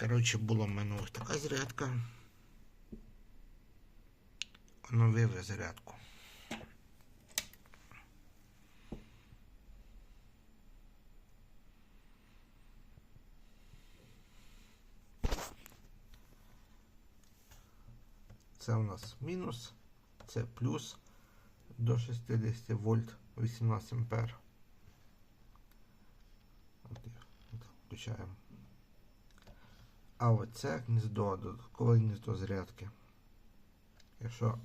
Коротше, була в мене ось така зарядка. Оновив зарядку. Це у нас мінус, це плюс до 60 вольт 18 ампер. От, включаємо. А оце гніздо, додаткове гніздо зарядки. Якщо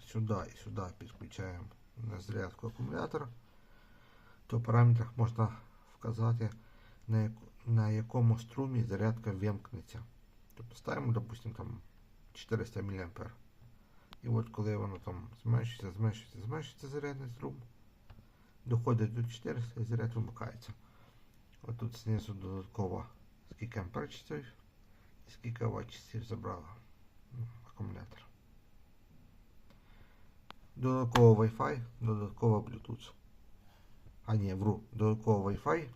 сюди і сюди підключаємо на зарядку акумулятора, то в параметрах можна вказати, на, якому струмі зарядка вимкнеться. Тобто ставимо, допустимо, там 400 мА. І от коли воно там зменшується, зменшується, зменшується зарядний струм, доходить до 400 і заряд вимикається. От тут знизу додатково скільки ампер скільки ватт часів забрала ну, акумулятор. Додатково Wi-Fi, додатково Bluetooth. А ні, вру, додатково Wi-Fi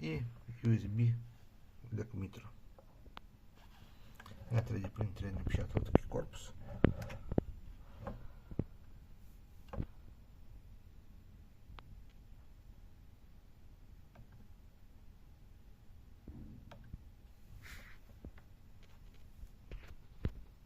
і USB для комп'ютера. На 3D принтері напечатав такий корпус.